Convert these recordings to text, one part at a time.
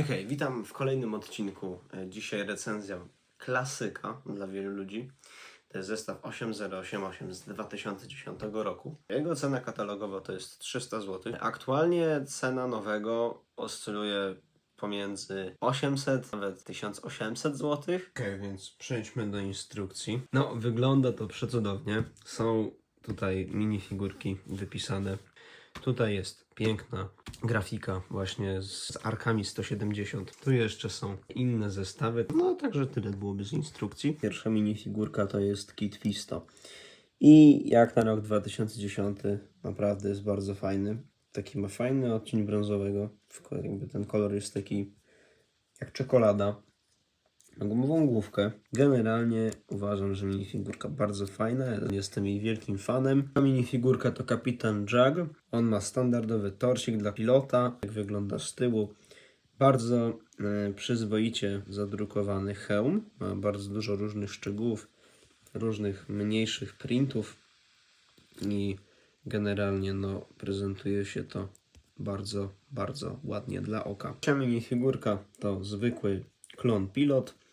Okej, witam w kolejnym odcinku. E, Dzisiaj recenzja klasyka dla wielu ludzi. To jest zestaw 8088 z 2010 roku. Jego cena katalogowa to jest 300 zł. Aktualnie cena nowego oscyluje pomiędzy 800 nawet 1800 zł. Okej, więc przejdźmy do instrukcji. No, wygląda to przecudownie. Są tutaj minifigurki wypisane Tutaj jest piękna grafika właśnie z arkami 170. Tu jeszcze są inne zestawy. No także tyle byłoby z instrukcji. Pierwsza minifigurka to jest Kit Fisto. I jak na rok 2010 naprawdę jest bardzo fajny. Taki ma fajny odcień brązowego. Jakby ten kolor jest taki jak czekolada. Ma gumową główkę. Generalnie uważam, że minifigurka bardzo fajna. Jestem jej wielkim fanem. Ta minifigurka to Kapitan Jag. On ma standardowy torsik dla pilota. Jak wygląda z tyłu. Bardzo e, przyzwoicie zadrukowany hełm. Ma bardzo dużo różnych szczegółów, różnych mniejszych printów. I generalnie no, prezentuje się to bardzo, bardzo ładnie dla oka. Trzecia minifigurka to zwykły klon pilot.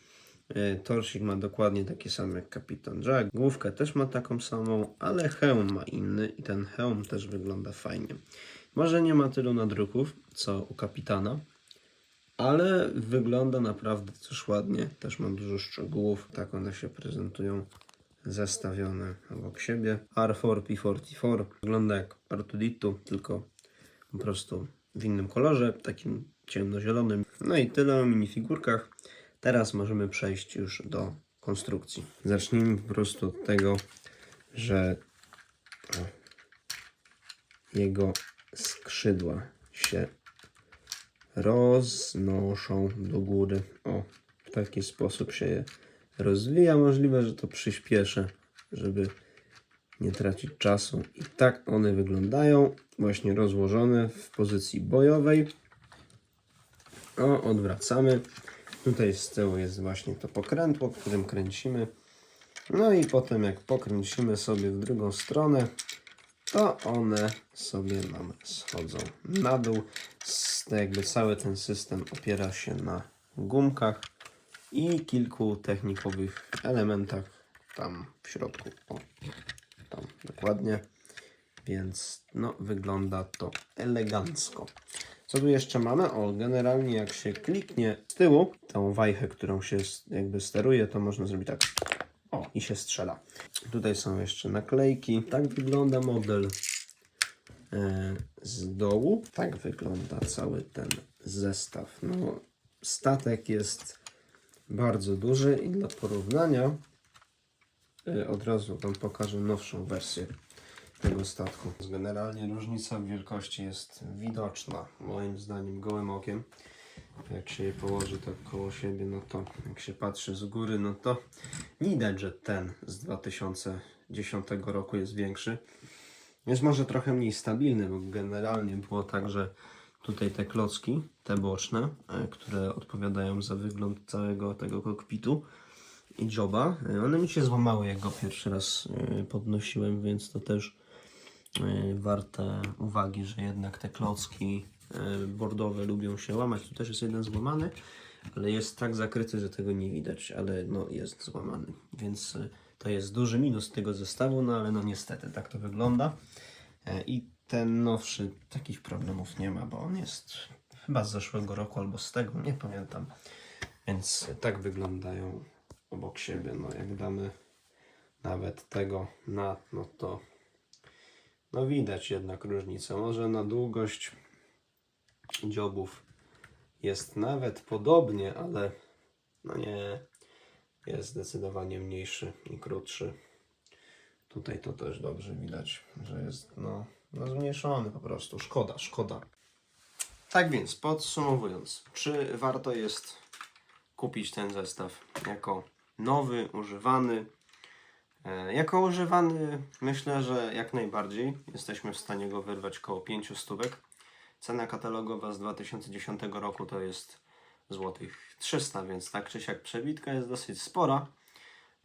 E, Torsik ma dokładnie taki sam jak Kapitan Jack. Główkę też ma taką samą, ale hełm ma inny i ten hełm też wygląda fajnie. Może nie ma tylu nadruków co u Kapitana, ale wygląda naprawdę też ładnie. Też ma dużo szczegółów. Tak one się prezentują zestawione obok siebie. R4P44 wygląda jak Artuditu, tylko po prostu w innym kolorze, takim ciemnozielonym. No i tyle o minifigurkach. Teraz możemy przejść już do konstrukcji. Zacznijmy po prostu od tego, że jego skrzydła się roznoszą do góry. O, w taki sposób się je rozwija. Możliwe, że to przyspieszę, żeby nie tracić czasu. I tak one wyglądają, właśnie rozłożone w pozycji bojowej. O, odwracamy. Tutaj z tyłu jest właśnie to pokrętło, którym kręcimy. No i potem jak pokręcimy sobie w drugą stronę, to one sobie nam schodzą na dół. Jakby cały ten system opiera się na gumkach i kilku technikowych elementach tam w środku. O, tam dokładnie. Więc no, wygląda to elegancko. Co tu jeszcze mamy? O, generalnie jak się kliknie z tyłu, tą wajchę, którą się jakby steruje, to można zrobić tak. O, i się strzela. Tutaj są jeszcze naklejki. Tak wygląda model e, z dołu. Tak wygląda cały ten zestaw. No, statek jest bardzo duży i dla porównania e, od razu Wam pokażę nowszą wersję tego statku. Generalnie różnica w wielkości jest widoczna, moim zdaniem, gołym okiem. Jak się je położy tak koło siebie, no to jak się patrzy z góry, no to widać, że ten z 2010 roku jest większy. Jest może trochę mniej stabilny, bo generalnie było tak, że tutaj te klocki, te boczne, e, które odpowiadają za wygląd całego tego kokpitu i joba, e, one mi się złamały, jak go pierwszy raz e, podnosiłem, więc to też warte uwagi, że jednak te klocki e, bordowe lubią się łamać. Tu też jest jeden złamany, ale jest tak zakryty, że tego nie widać, ale no jest złamany. Więc e, to jest duży minus tego zestawu, no ale no niestety tak to wygląda. E, I ten nowszy takich problemów nie ma, bo on jest chyba z zeszłego roku albo z tego, nie pamiętam. Więc tak wyglądają obok siebie. No jak damy nawet tego na, no to no widać jednak różnicę. Może na długość dziobów jest nawet podobnie, ale no nie, jest zdecydowanie mniejszy i krótszy. Tutaj to też dobrze widać, że jest no, no zmniejszony po prostu. Szkoda, szkoda. Tak więc, podsumowując, czy warto jest kupić ten zestaw jako nowy, używany? E, Jako używany myślę, że jak najbardziej jesteśmy w stanie go wyrwać koło 5 stówek. Cena katalogowa z 2010 roku to jest złotych 300, więc tak czy siak przebitka jest dosyć spora.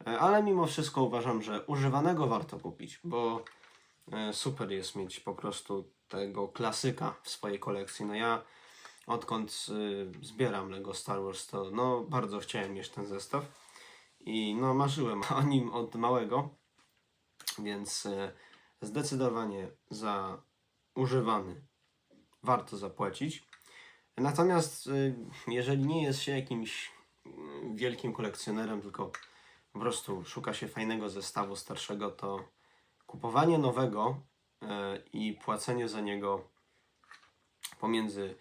E, Ale mimo wszystko uważam, że używanego warto kupić, bo e, super jest mieć po prostu tego klasyka w swojej kolekcji. No ja odkąd zbieram Lego Star Wars, to no bardzo chciałem mieć ten zestaw i no marzyłem o nim od małego, więc y, zdecydowanie za używany warto zapłacić. Natomiast y, jeżeli nie jest się jakimś y, wielkim kolekcjonerem, tylko po prostu szuka się fajnego zestawu starszego, to kupowanie nowego y, i płacenie za niego pomiędzy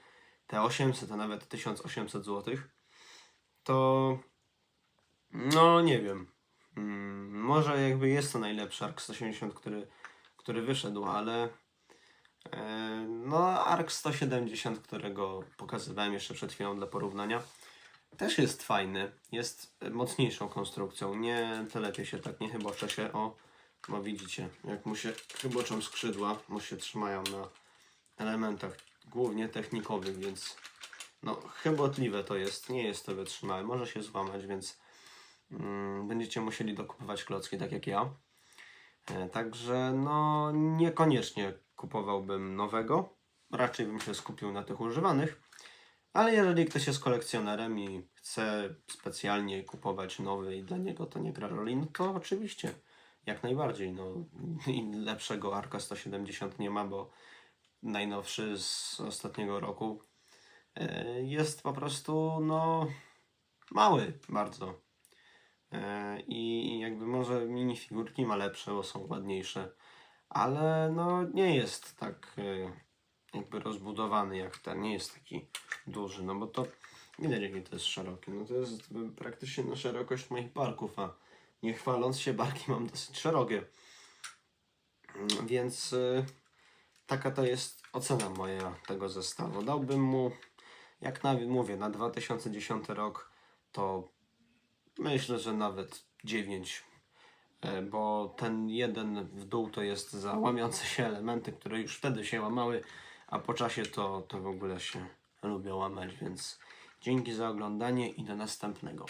te 800 a nawet 1800 zł, to no nie wiem. Mm, Może jakby jest to najlepszy ARK 180, który, który wyszedł, ale e, no ARK 170, którego pokazywałem jeszcze przed chwilą dla porównania, też jest fajny. Jest mocniejszą konstrukcją. Nie telepie się tak, nie chybocze się. O, no widzicie, jak mu się chyboczą skrzydła, mu się trzymają na elementach głównie technikowych, więc no chybotliwe to jest, nie jest to wytrzymałe, może się złamać, więc będziecie musieli dokupować klocki tak jak ja. E, także no niekoniecznie kupowałbym nowego, raczej bym się skupił na tych używanych. Ale jeżeli ktoś jest kolekcjonerem i chce specjalnie kupować nowy i dla niego to nie gra roli, no to oczywiście, jak najbardziej. No, I lepszego Arka 170 nie ma, bo najnowszy z ostatniego roku e, jest po prostu no mały bardzo. E, I jakby może minifigurki ma lepsze, bo są ładniejsze, ale no nie jest tak e, jakby rozbudowany jak ten, nie jest taki duży, no bo to widać jaki to jest szeroki, no to jest praktycznie na szerokość moich barków, a nie chwaląc się, barki mam dosyć szerokie. Więc y, taka to jest ocena moja tego zestawu. Dałbym mu, jak na, mówię, na 2010 rok to myślę, że nawet 9 e, bo ten jeden w dół to jest za łamiące się elementy, które już wtedy się łamały, a po czasie to, to w ogóle się lubią łamać, więc dzięki za oglądanie i do następnego.